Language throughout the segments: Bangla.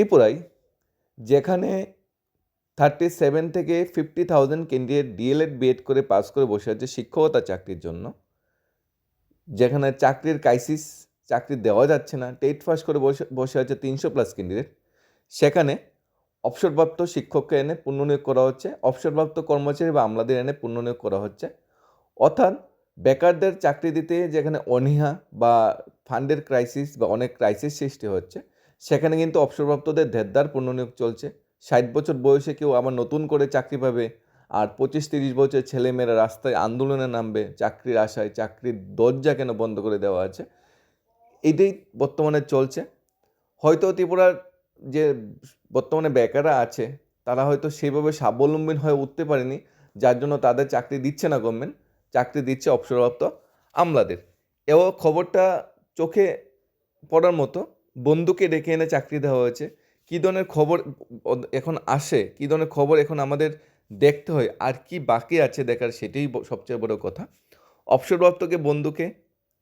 ত্রিপুরায় যেখানে থার্টি সেভেন থেকে fifty thousand candidate DElEd BEd করে পাস করে বসে আছে শিক্ষকতা চাকরির জন্য, যেখানে চাকরির ক্রাইসিস চাকরি দেওয়া যাচ্ছে না টেট পাস করে বসে বসে আছে তিনশো প্লাস ক্যান্ডিডেট সেখানে অবসরপ্রাপ্ত শিক্ষককে এনে পুনর্নিয়োগ করা হচ্ছে, অবসরপ্রাপ্ত কর্মচারী বা আমলাদের এনে পুনর্নিয়োগ করা হচ্ছে, অর্থাৎ বেকারদের চাকরি দিতে যেখানে অনীহা বা ফান্ডের ক্রাইসিস বা অনেক ক্রাইসিস সৃষ্টি হচ্ছে সেখানে কিন্তু অবসরপ্রাপ্তদের ধেরদার পুনর্নিয়োগ চলছে। ষাট বছর বয়সে কেউ আবার নতুন করে চাকরি পাবে আর পঁচিশ তিরিশ বছর ছেলেমেয়েরা রাস্তায় আন্দোলনে নামবে, চাকরির আশায় চাকরির দরজা কেন বন্ধ করে দেওয়া আছে? এটাই বর্তমানে চলছে। হয়তো ত্রিপুরার যে বর্তমানে বেকাররা আছে, তারা হয়তো সেইভাবে স্বাবলম্বী হয়ে উঠতে পারেনি, যার জন্য তাদের চাকরি দিচ্ছে না গভর্নমেন্ট চাকরি দিচ্ছে অবসরপ্রাপ্ত আমলাদের। এও খবরটা চোখে পড়ার মতো বন্ধুকে ডেকে এনে চাকরি দেওয়া হয়েছে। কী ধরনের খবর এখন আসে? কী ধরনের খবর এখন আমাদের দেখতে হয়? আর কি বাকি আছে দেখার সেটাই সবচেয়ে বড় কথা। অবসরপ্রাপ্তকে বন্ধুকে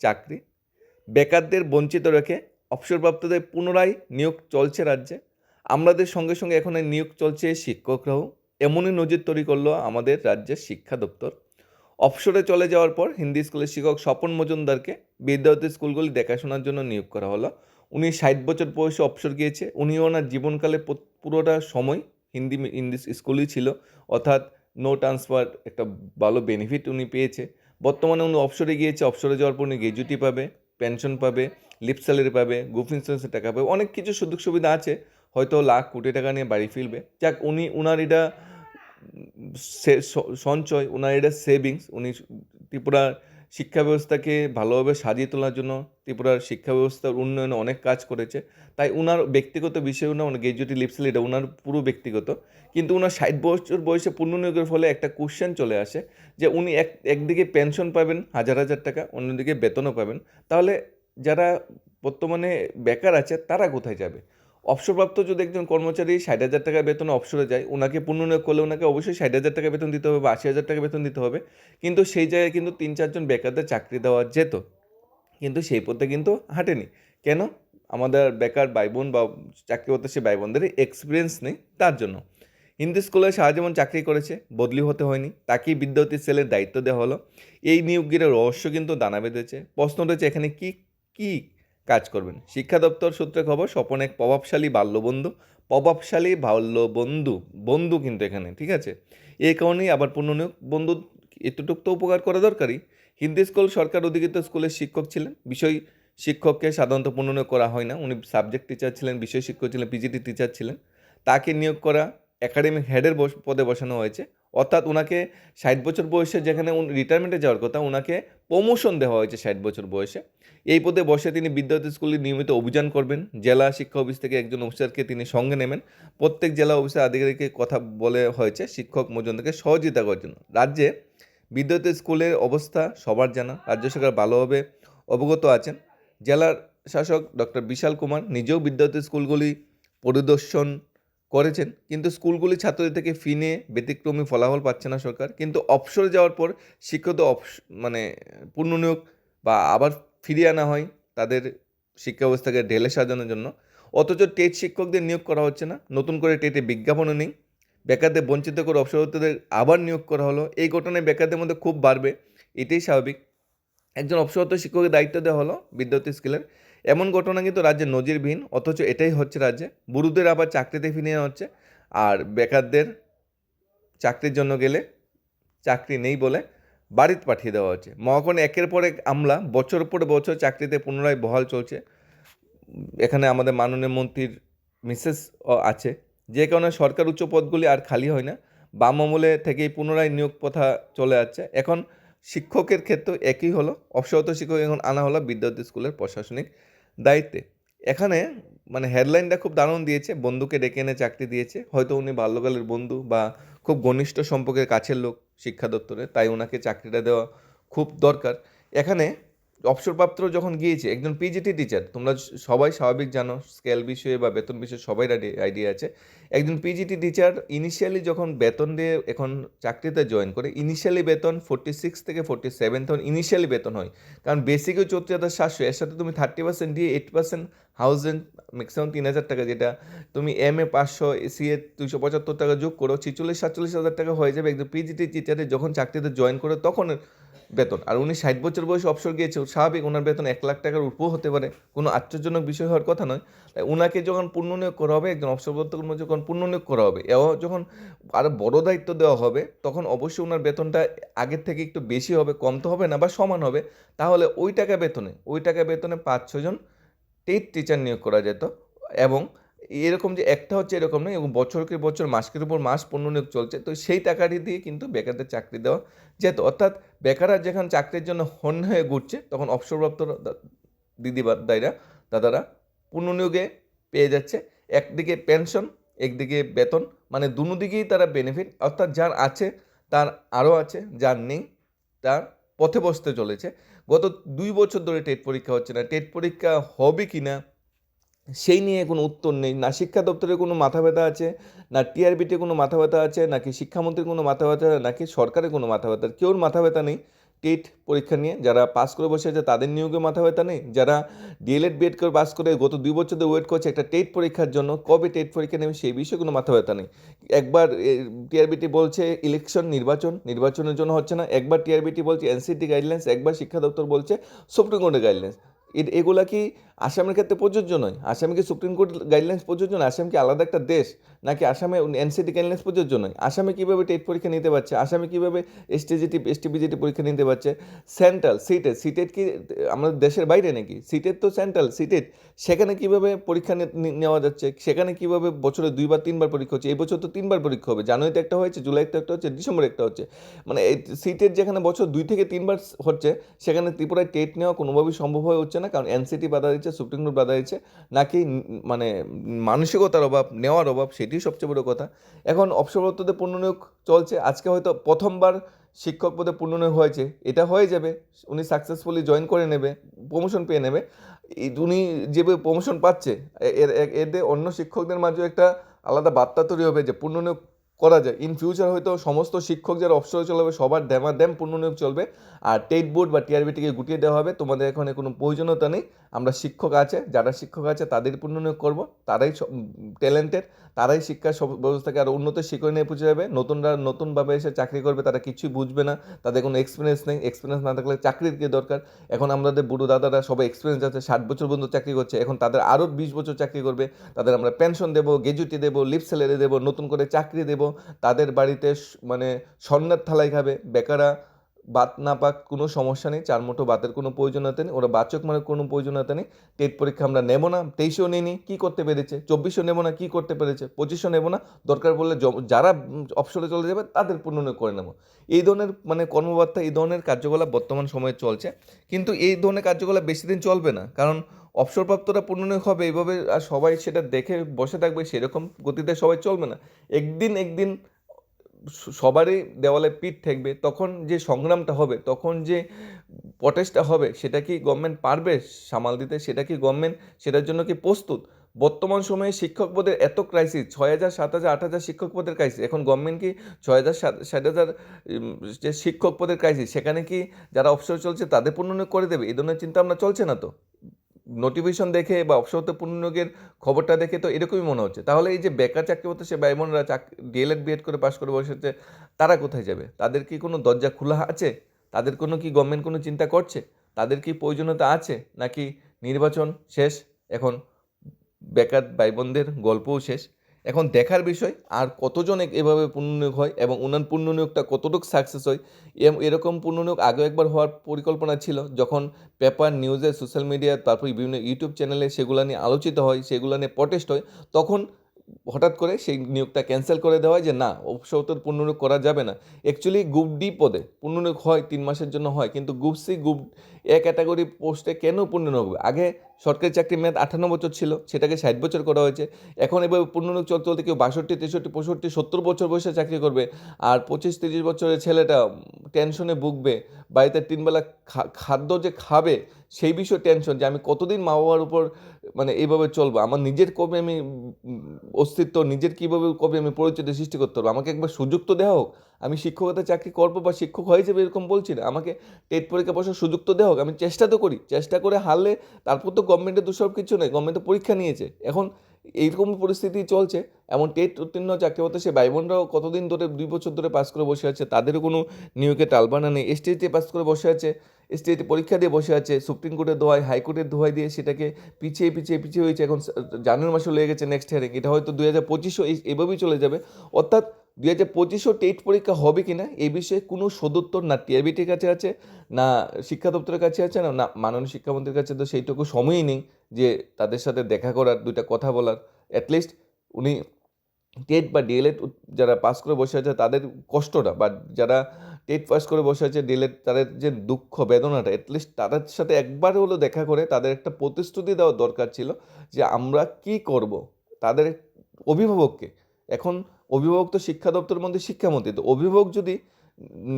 চাকরি, বেকারদের বঞ্চিত রেখে অবসরপ্রাপ্তদের পুনরায় নিয়োগ চলছে রাজ্যে। আমাদের সঙ্গে সঙ্গে এখন নিয়োগ চলছে শিক্ষকরাও। এমনই নজির তৈরি করল আমাদের রাজ্যের শিক্ষা দপ্তর। অবসরে চলে যাওয়ার পর হিন্দি স্কুলের শিক্ষক স্বপন মজুমদারকে বিদ্যার্থী স্কুলগুলি দেখাশোনার জন্য নিয়োগ করা হলো। উনি ষাট বছর বয়সে অবসর গিয়েছে। উনি ওনার জীবনকালে পুরোটা সময় হিন্দি হিন্দি স্কুলই ছিল। অর্থাৎ নো ট্রান্সফার একটা ভালো বেনিফিট উনি পেয়েছে। বর্তমানে উনি অবসরে গিয়েছে। অবসরে যাওয়ার পর উনি গ্র্যাজুইটি পাবে পেনশন পাবে লিপ স্যালারি পাবে গ্রুপ ইন্স্যুরেন্সের টাকা পাবে। অনেক কিছু সুযোগ সুবিধা আছে। হয়তো লাখ কোটি টাকা নিয়ে বাড়ি ফিরবে। যাক, উনি, উনার এটা সঞ্চয় ওনার এটা সেভিংস উনি ত্রিপুরার শিক্ষা ব্যবস্থাকে ভালোভাবে সাজিয়ে তোলার জন্য ত্রিপুরার শিক্ষা ব্যবস্থার উন্নয়নে অনেক কাজ করেছে। তাই উনার ব্যক্তিগত বিষয় না ওনার গ্র্যাজুয়েটি লিপসেল এটা ওনার পুরো ব্যক্তিগত। কিন্তু ওনার ষাট বছর বয়সে পুনর্নিয়োগের ফলে একটা কোশ্চেন চলে আসে যে উনি এক, একদিকে পেনশন পাবেন হাজার হাজার টাকা, অন্যদিকে বেতনও পাবেন। তাহলে যারা বর্তমানে বেকার আছে তারা কোথায় যাবে? অবসরপ্রাপ্ত যদি একজন কর্মচারী ষাট হাজার টাকা বেতনে অবসরে যায় ওনাকে পুনর্নিয়োগ করলে ওনাকে অবশ্যই ষাট হাজার টাকা বেতন দিতে হবে বা আশি হাজার টাকা বেতন দিতে হবে। কিন্তু সেই জায়গায় কিন্তু তিন চারজন বেকারদের চাকরি দেওয়া যেত। কিন্তু সেই পথে কিন্তু হাঁটেনি। কেন? আমাদের বেকার ভাই বোন বা চাকরি করতে সে ভাই বোনদের এক্সপিরিয়েন্স নেই তার জন্য। হিন্দি স্কুলে সারা যেমন চাকরি করেছে, বদলি হতে হয়নি, তাকেই বিদ্যার্থী সেলের দায়িত্ব দেওয়া হলো। এই নিয়োগের রহস্য কিন্তু দানা বেঁধেছে। প্রশ্ন রয়েছে এখানে কি কি কাজ করবেন। শিক্ষা দপ্তর সূত্রে খবর, স্বপন এক প্রভাবশালী বাল্যবন্ধু প্রভাবশালী বাল্যবন্ধু, বন্ধু কিন্তু এখানে, ঠিক আছে? এই কারণেই আবার পুনর্নিয়োগ বন্ধু এতটুকু তো উপকার করা দরকারই। হিন্দি স্কুল সরকার অধিকৃত স্কুলের শিক্ষক ছিলেন। বিষয় শিক্ষককে সাধারণত পুনর্নিয়োগ করা হয় না। উনি সাবজেক্ট টিচার ছিলেন, বিষয় শিক্ষক ছিলেন, পিজিটি টিচার ছিলেন। তাকে নিয়োগ করা একাডেমিক হেডের পদে বসানো হয়েছে। অর্থাৎ ওনাকে ষাট বছর বয়সে যেখানে রিটায়ারমেন্টে যাওয়ার কথা ওনাকে প্রমোশন দেওয়া হয়েছে ষাট বছর বয়সে। এই পদে বসে তিনি বিদ্যার্থী স্কুলে নিয়মিত অভিযান করবেন। জেলা শিক্ষা অফিস থেকে একজন অফিসারকে তিনি সঙ্গে নেবেন। প্রত্যেক জেলা অফিসার আধিকারিককে কথা বলে হয়েছে, শিক্ষক মজুমদারকে সহযোগিতা করার জন্য। রাজ্যে বিদ্যার্থী স্কুলের অবস্থা সবার জানা, রাজ্য সরকার ভালোভাবে অবগত আছেন। জেলার শাসক ডক্টর বিশাল কুমার নিজেও বিদ্যার্থী স্কুলগুলি পরিদর্শন করেছেন, কিন্তু স্কুলগুলি ছাত্রদের থেকে ফি নিয়ে ব্যতিক্রমী ফলাফল পাচ্ছে না সরকার। কিন্তু অবসরে যাওয়ার পর শিক্ষিত মানে পুনর্নিয়োগ বা আবার ফিরিয়ে আনা হয় তাদের শিক্ষা ব্যবস্থাকে ঢেলে সাজানোর জন্য। অথচ টেট শিক্ষকদের নিয়োগ করা হচ্ছে না, নতুন করে টেটে বিজ্ঞাপনও নেই। বেকারদের বঞ্চিত করে অবসরপ্রাপ্তদের আবার নিয়োগ করা হলো। এই ঘটনায় বেকারদের মধ্যে খুব বাড়বে, এটাই স্বাভাবিক। একজন অবসরপ্রাপ্ত শিক্ষকের দায়িত্ব দেওয়া হলো বিদ্যার্থী স্কুলের। এমন ঘটনা কিন্তু রাজ্যে নজিরবিহীন, অথচ এটাই হচ্ছে রাজ্যে। বুড়োদের আবার চাকরিতে ফিরিয়ে হচ্ছে, আর বেকারদের চাকরির জন্য গেলে চাকরি নেই বলে বাড়িতে পাঠিয়ে দেওয়া হচ্ছে। মহাকরণে একের পর এক আমলা বছর পর বছর চাকরিতে পুনরায় বহাল চলছে। এখানে আমাদের মাননীয় মন্ত্রীর মিসেস আছে। যে কারণে সরকার উচ্চ পদগুলি আর খালি হয় না, বাম আমলে থেকেই পুনরায় নিয়োগ প্রথা চলে যাচ্ছে এখন শিক্ষকের ক্ষেত্রে একই হলো, অবসরত শিক্ষক এখন আনা হলো বিদ্যার্থী স্কুলের প্রশাসনিক দায়িত্বে। এখানে মানে হেডলাইনটা খুব দারুণ দিয়েছে, বন্ধুকে ডেকে এনে চাকরি দিয়েছে। হয়তো উনি বাল্যকালের বন্ধু বা খুব ঘনিষ্ঠ সম্পর্কের কাছের লোক শিক্ষা দপ্তরে, তাই ওনাকে চাকরিটা দেওয়া খুব দরকার। এখানে অবসরপ্রাপ্ত যখন গিয়েছে, একজন পিজিটি টিচার তোমরা সবাই স্বাভাবিক জানো স্কেল বিষয়ে বা বেতন বিষয়ে সবাই আইডিয়া আছে। একজন পিজিটি টিচার ইনিশিয়ালি যখন বেতন দিয়ে এখন চাকরিতে জয়েন করে ইনিশিয়ালি বেতন ফোর্টি সিক্স থেকে ফোর্টি সেভেন তখন ইনিশিয়ালি বেতন হয়। কারণ বেসিকও চৌত্রিশ হাজার সাতশো এর সাথে তুমি থার্টি পার্সেন্ট দিয়ে এইট পার্সেন্ট রেন্ট ম্যাক্সিমাম তিন হাজার টাকা যেটা তুমি এম এ পাঁচশো সি এ দুশো পঁচাত্তর টাকা যোগ করো, ছিচল্লিশ, সাতচল্লিশ হাজার টাকা হয়ে যাবে। একদম পিজিটি টিচারে যখন চাকরিতে জয়েন করে তখন বেতন। আর উনি ষাট বছর বয়সে অবসর গিয়েছে, স্বাভাবিক ওনার বেতন এক লাখ টাকার উপর হতে পারে। কোনো আশ্চর্যজনক বিষয় হওয়ার কথা নয়। তাই ওনাকে যখন পুনর্নিয়োগ করা হবে, একজন অবসরপ্রাপ্ত কর্মী যখন পুনর্নিয়োগ করা হবে, এও যখন আরও বড় দায়িত্ব দেওয়া হবে, তখন অবশ্যই ওনার বেতনটা আগের থেকে একটু বেশি হবে, কম তো হবে না বা সমান হবে। তাহলে ওই টাকা বেতনে, ওই টাকা বেতনে পাঁচ ছজন টেট টিচার নিয়োগ করা যেত এবং এরকম যে একটা হচ্ছে এরকম নয়, এবং বছরকে বছর মাসকের উপর মাস পণ্য নিয়োগ চলছে, তো সেই টাকাটি দিয়ে কিন্তু বেকারদের চাকরি দেওয়া যেত। অর্থাৎ বেকাররা যখন চাকরির জন্য হন হয়ে ঘুরছে, তখন অবসরপ্রাপ্ত দিদি দায়রা দাদারা পুনর্নিয়োগে পেয়ে যাচ্ছে। একদিকে পেনশন একদিকে বেতন মানে দুনো দিকেই তারা বেনিফিট অর্থাৎ যার আছে তার আরও আছে, যার নেই তার পথে বসতে চলেছে। গত দুই বছর ধরে টেট পরীক্ষা হচ্ছে না। টেট পরীক্ষা হবে কি না, সেই নিয়ে কোনো উত্তর নেই। না শিক্ষা দপ্তরের কোনো মাথা ব্যথা আছে, না টিআরবিতে কোনো মাথা ব্যথা আছে, নাকি শিক্ষামন্ত্রীর কোনো মাথা ব্যথা, নাকি সরকারের কোনো মাথা ব্যথা, কেউর মাথা ব্যথা নেই। টেট পরীক্ষা নিয়ে, যারা পাস করে বসে আছে, তাদের নিয়োগে মাথা ব্যথা নেই? যারা ডিএলএড বিএড করে পাস করে গত দুই বছর ধরে ওয়েট করছে, একটা টেট পরীক্ষার জন্য, কবে টেট পরীক্ষা নেবে, সেই বিষয়ে কোনো মাথা ব্যথা নেই। একবার টিআরবিটি বলছে ইলেকশন নির্বাচন, নির্বাচনের জন্য হচ্ছে না। একবার টিআরবিটি বলছে এনসিটি গাইডলাইন্স একবার শিক্ষা দপ্তর বলছে সুপ্রিম কোর্টের গাইডলাইন্স এগুলা কি আসামের ক্ষেত্রে প্রযোজ্য নয়। আসামে কি সুপ্রিম কোর্ট গাইডলাইন্স প্রযোজ্য নয়। আসাম কি আলাদা একটা দেশ, নাকি আসামে এনসিটি গাইডলাইন্স প্রযোজ্য নয়? আসামে কীভাবে টেট পরীক্ষা নিতে পারছে? আসামে কীভাবে এসটিজিটি এসটিপিজিটি পরীক্ষা নিতে পারছে? সেন্ট্রাল সিটেট সিটেট কি আমাদের দেশের বাইরে নাকি? সিটেট তো সেন্ট্রাল সিটেট সেখানে কীভাবে পরীক্ষা নেওয়া যাচ্ছে? সেখানে কীভাবে বছরে দুইবার, তিনবার পরীক্ষা হচ্ছে? এই বছর তো তিনবার পরীক্ষা হবে। জানুয়ারিতে একটা হয়েছে, জুলাইতে একটা হচ্ছে, ডিসেম্বরে একটা হচ্ছে। মানে এই সিটেট যেখানে বছর দুই থেকে তিনবার হচ্ছে, সেখানে ত্রিপুরায় টেট নেওয়া কোনোভাবেই সম্ভব হয়ে হচ্ছে না, কারণ এনসিটি বাধা দিচ্ছে সুপ্রিম কোর্ট বাধা নাকি মানে মানসিকতার অভাব, নেওয়ার অভাব, সেটিই সবচেয়ে বড় কথা। এখন অবসরপ্রাপ্তদের পুনর্নিয়োগ চলছে, আজকে হয়তো প্রথমবার শিক্ষক পদে পুনর্নিয়োগ হয়েছে, এটা হয়ে যাবে, উনি সাকসেসফুলি জয়েন করে নেবে প্রমোশন পেয়ে নেবে। উনি যেভাবে প্রমোশন পাচ্ছে এর এদের অন্য শিক্ষকদের মাঝেও একটা আলাদা বার্তা তৈরি হবে যে পুনর্নিয়োগ করা যায়। ইন ফিউচার হয়তো সমস্ত শিক্ষক যারা অবসরে চলবে, সবার ড্যামা ড্যাম পূর্ণনিয়োগ চলবে। আর টেট বোর্ড বা টিআরবিটিকে গুটিয়ে দেওয়া হবে। তোমাদের এখানে কোনো প্রয়োজনীয়তা নেই। আমরা শিক্ষক আছে, যারা শিক্ষক আছে, তাদের পূর্ণনিয়োগ করব। তারাই ট্যালেন্টেড তারাই শিক্ষা ব্যবস্থাকে আরও উন্নত শিক্ষক নিয়ে পৌঁছে যাবে। নতুনরা নতুনভাবে এসে চাকরি করবে, তারা কিছুই বুঝবে না। তাদের কোনো এক্সপিরিয়েন্স নেই। এক্সপিরিয়েন্স না থাকলে চাকরির কি দরকার? এখন আমাদের বুড়ো দাদারা সবাই এক্সপিরিয়েন্স আছে, ষাট বছর পর্যন্ত চাকরি করছে। এখন তাদের আরও বিশ বছর চাকরি করবে। তাদের আমরা পেনশন দেবো গেজুটি দেবো লিপ স্যালারি দেবো, নতুন করে চাকরি দেবো। তাদের বাড়িতে মানে স্বর্ণের থালায় খাবে। বেকারা বাত না পাক, কোনো সমস্যা নেই। চার মুঠো বাতের কোনো প্রয়োজনীয়তা নেই। ওরা বাচক মানে কোনো প্রয়োজনীয়তা নেই। টেট পরীক্ষা আমরা নেব না। তেইশেও নিই কী করতে পেরেছে? চব্বিশও নেব না। কী করতে পেরেছে? পঁচিশও নেব না। দরকার পড়লে যারা অপসরে চলে যাবে, তাদের পুনর্নয় করে নেব। এই ধরনের মানে কর্মবার্তা, এই ধরনের কার্যকলাপ বর্তমান সময়ে চলছে। কিন্তু এই ধরনের কার্যকলাপ বেশি দিন চলবে না। কারণ অবসরপ্রাপ্তরা পুনর্নয় হবে এইভাবে আর সবাই সেটা দেখে বসে থাকবে, সেরকম গতিতে সবাই চলবে না। একদিন একদিন সবারই দেওয়ালে পিঠ ঠেকবে, তখন যে সংগ্রামটা হবে, তখন যে প্রটেস্টটা হবে, সেটা কি গভর্নমেন্ট পারবে সামাল দিতে, সেটা কি গভর্নমেন্ট সেটার জন্য কি প্রস্তুত? বর্তমান সময়ে শিক্ষক পদের এত ক্রাইসিস ছয় হাজার, সাত হাজার, আট হাজার শিক্ষক পদের ক্রাইসিস এখন গভর্নমেন্ট কি ছয় হাজার, সাত ষাট হাজার যে শিক্ষক পদের ক্রাইসিস সেখানে কি যারা অবসর চলছে তাদের পূর্ণ করে দেবে? এই ধরনের চিন্তা ভাবনা চলছে না তো? নোটিফিকেশন দেখে বা অবসরতে পূর্ণের খবরটা দেখে তো এরকমই মনে হচ্ছে। তাহলে এই যে বেকার চাকরি করতে সে ভাই বোনরা চাক ডিএলএড বিএড করে পাশ করে বসেছে তারা কোথায় যাবে? তাদের কি কোনো দরজা খোলা আছে? তাদের কোনো কি গভর্নমেন্ট কোনো চিন্তা করছে? তাদের কি প্রয়োজনীয়তা আছে? নাকি নির্বাচন শেষ, এখন বেকার ভাই বোনদের গল্পও শেষ? এখন দেখার বিষয়, আর কতজন এভাবে পুনর্নিয়োগ হয় এবং উনান পুনর্নিয়োগটা কতটুকু সাকসেস হয় এরকম পুনর্নিয়োগ আগেও একবার হওয়ার পরিকল্পনা ছিল যখন পেপার নিউজে সোশ্যাল মিডিয়া তারপর বিভিন্ন ইউটিউব চ্যানেলে সেগুলো নিয়ে আলোচিত হয়, সেগুলো নিয়ে প্রটেস্ট হয়, তখন হঠাৎ করে সেই নিয়োগটা ক্যান্সেল করে দেওয়া হয় যে না, অবসর পুনর্নিয়োগ করা যাবে না। অ্যাকচুয়ালি গ্রুপ ডি পদে পুনর্নিয়োগ হয়, তিন মাসের জন্য হয়, কিন্তু group C group A category পোস্টে কেন পুনর্নিয়োগ হবে? আগে সরকারি চাকরির মেয়াদ আঠান্ন বছর ছিল, সেটাকে ষাট বছর করা হয়েছে। এখন এবার পুনর্নিয়োগ চলতে চলতে কেউ বাষট্টি, তেষট্টি, পঁয়ষট্টি, সত্তর বছর বয়সে চাকরি করবে আর পঁচিশ, তিরিশ বছরের ছেলেটা টেনশনে ভুগবে, বাড়িতে তিনবেলা খাদ্য যে খাবে, সেই বিষয়ে টেনশন যে আমি কতদিন মা বাবার উপর মানে এইভাবে চলবো? আমার নিজের কবে আমি অস্তিত্ব, নিজের কীভাবে কবে আমি পরিচয়টা সৃষ্টি করতে পারব? আমাকে একবার সুযোগ তো দেওয়া হোক। আমি শিক্ষকতা চাকরি করব বা শিক্ষক হয়ে যাবে এরকম বলছি না। আমাকে টেট পরীক্ষা বসার সুযোগ তো দেওয়া হোক। আমি চেষ্টা তো করি। চেষ্টা করে হারলে তারপর তো গভর্নমেন্টের দোষর কিছু নেই। গভর্নমেন্ট তো পরীক্ষা নিয়েছে। এখন এইরকম পরিস্থিতি চলছে, এমন টেট উত্তীর্ণ চাকরি হতে সে ভাইবোনরাও কতদিন ধরে, দুই বছর ধরে পাস করে বসে আছে, তাদেরও কোনো নিয়োগে টালবানা নেই। এসটিতে পাস করে বসে আছে এসটিতে পরীক্ষা দিয়ে বসে আছে সুপ্রিম কোর্টের দোহাই হাইকোর্টের দোহাই দিয়ে সেটাকে পিছিয়ে পিছিয়ে পিছিয়ে হয়েছে। এখন জানুয়ারি মাসে লেগে গেছে নেক্সট হিয়ারিং এটা হয়তো দু হাজার পঁচিশও এভাবেই চলে যাবে। অর্থাৎ দুই হাজার পঁচিশও টেট পরীক্ষা হবে কি না এই বিষয়ে কোনো সদুত্তর না টিআরবিটির কাছে আছে, না শিক্ষা দপ্তরের কাছে আছে, না না মাননীয় শিক্ষামন্ত্রীর কাছে, তো সেইটুকু সময়ই নেই যে তাদের সাথে দেখা করার, দুইটা কথা বলার। অ্যাটলিস্ট উনি টেট বা ডিএলএড যারা পাস করে বসে আছে তাদের কষ্টটা বা যারা টেট পাস করে বসে আছে ডিএলএড তাদের যে দুঃখ, বেদনাটা অ্যাটলিস্ট তাদের সাথে একবার হলো দেখা করে তাদের একটা প্রতিশ্রুতি দেওয়া দরকার ছিল যে আমরা কি করব, তাদের অভিভাবককে। এখন অভিভাবক তো শিক্ষা দপ্তরের মধ্যে শিক্ষামন্ত্রী, তো অভিভাবক যদি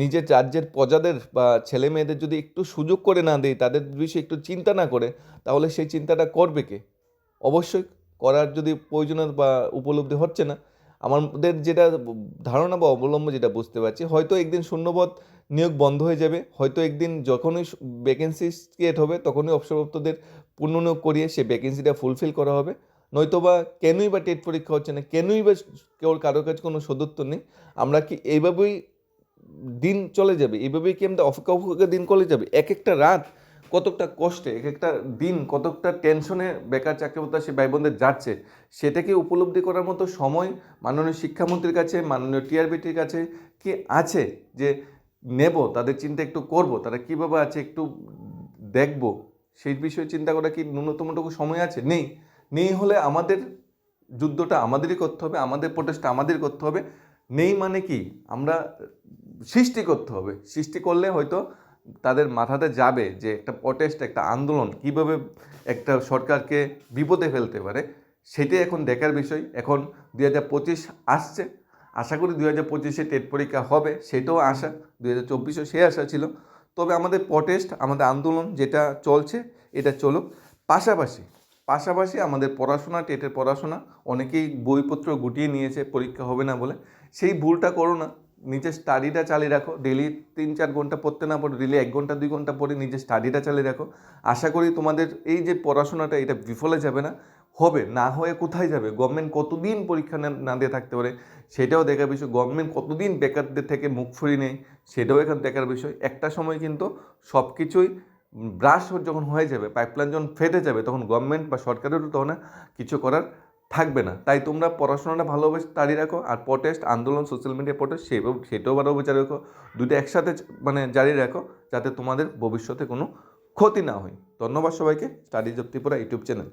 নিজের রাজ্যের প্রজাদের বা ছেলে মেয়েদের যদি একটু সুযোগ করে না দেয়, তাদের বিষয়ে একটু চিন্তা না করে, তাহলে সেই চিন্তাটা করবে কে? অবশ্যই করার যদি প্রয়োজনীয় বা উপলব্ধি হচ্ছে না। আমাদের যেটা ধারণা বা অবলম্ব যেটা বুঝতে পারছি, হয়তো একদিন শূন্যপদ নিয়োগ বন্ধ হয়ে যাবে, হয়তো একদিন যখনই ভ্যাকেন্সি ক্রিয়েট হবে, তখনই অবসরপ্রাপ্তদের পুনর্নিয়োগ করিয়ে সে ভ্যাকেন্সিটা ফুলফিল করা হবে। নয়তো বা কেনই বা টেট পরীক্ষা হচ্ছে না, কেনই বা কেউ কারোর কাছে কোনো সদুত্তর নেই, আমরা কি এইভাবেই দিন চলে যাবে? এইভাবেই কি আমরা অপেক্ষা অপেক্ষা দিন চলে যাবে? এক একটা রাত কতকটা কষ্টে এক একটা দিন কতকটা টেনশনে বেকার চাকরি সে ভাই বোনদের যাচ্ছে, সেটাকে উপলব্ধি করার মতো সময় মাননীয় শিক্ষামন্ত্রীর কাছে, মাননীয় টিআরবিটির কাছে কি আছে যে নেব, তাদের চিন্তা একটু করব, তারা কীভাবে আছে একটু দেখব, সেই বিষয়ে চিন্তা করা কি ন্যূনতমটুকু সময় আছে? নেই। নেই হলে আমাদের যুদ্ধটা আমাদেরই করতে হবে, আমাদের প্রোটেস্টটা আমাদের করতে হবে। নেই মানে কি? আমরা সৃষ্টি করতে হবে। সৃষ্টি করলে হয়তো তাদের মাথাতে যাবে যে একটা প্রটেস্ট একটা আন্দোলন কীভাবে একটা সরকারকে বিপদে ফেলতে পারে, সেটাই এখন দেখার বিষয়। এখন দুই হাজার পঁচিশ আসছে। আশা করি দুই হাজার পঁচিশে টেট পরীক্ষা হবে, সেটাও আশা। দুই হাজার চব্বিশেও সে আশা ছিল। তবে আমাদের প্রটেস্ট আমাদের আন্দোলন যেটা চলছে, এটা চলুক। পাশাপাশি পাশাপাশি আমাদের পড়াশোনা, টেটের পড়াশোনা, অনেকেই বইপত্র গুটিয়ে নিয়েছে, পরীক্ষা হবে না বলে। সেই ভুলটা করো না। নিজের স্টাডিটা চালিয়ে রাখো। ডেলি তিন চার ঘণ্টা পড়তে না পড়ে ডেলি এক ঘণ্টা, দুই ঘণ্টা পরে নিজের স্টাডিটা চালিয়ে রাখো। আশা করি তোমাদের এই যে পড়াশোনাটা, এটা বিফলে যাবে না। হবে, না হয়ে কোথায় যাবে? গভর্নমেন্ট কতদিন পরীক্ষা না- দিয়ে থাকতে পারে? সেটাও দেখার বিষয়। গভর্নমেন্ট কতদিন বেকারদের থেকে মুখ ফুরিয়ে নেয়? সেটাও এখানে দেখার বিষয়। একটা সময় কিন্তু সব কিছুই ব্রাশ যখন হয়ে যাবে পাইপলাইন যখন ফেটে যাবে, তখন গভর্নমেন্ট বা সরকারেরও তখন কিছু করার থাকবে না। তাই তোমরা পড়াশোনাটা ভালোভাবে দাঁড়িয়ে রাখো আর প্রটেস্ট আন্দোলন সোশ্যাল মিডিয়া প্রটেস্ট সেভাবে সেটাও ভালোভাবে জারি রাখো। দুটো একসাথে মানে জারি রাখো যাতে তোমাদের ভবিষ্যতে কোনো ক্ষতি না হয়। ধন্যবাদ সবাইকে। Studies of Tripura YouTube channel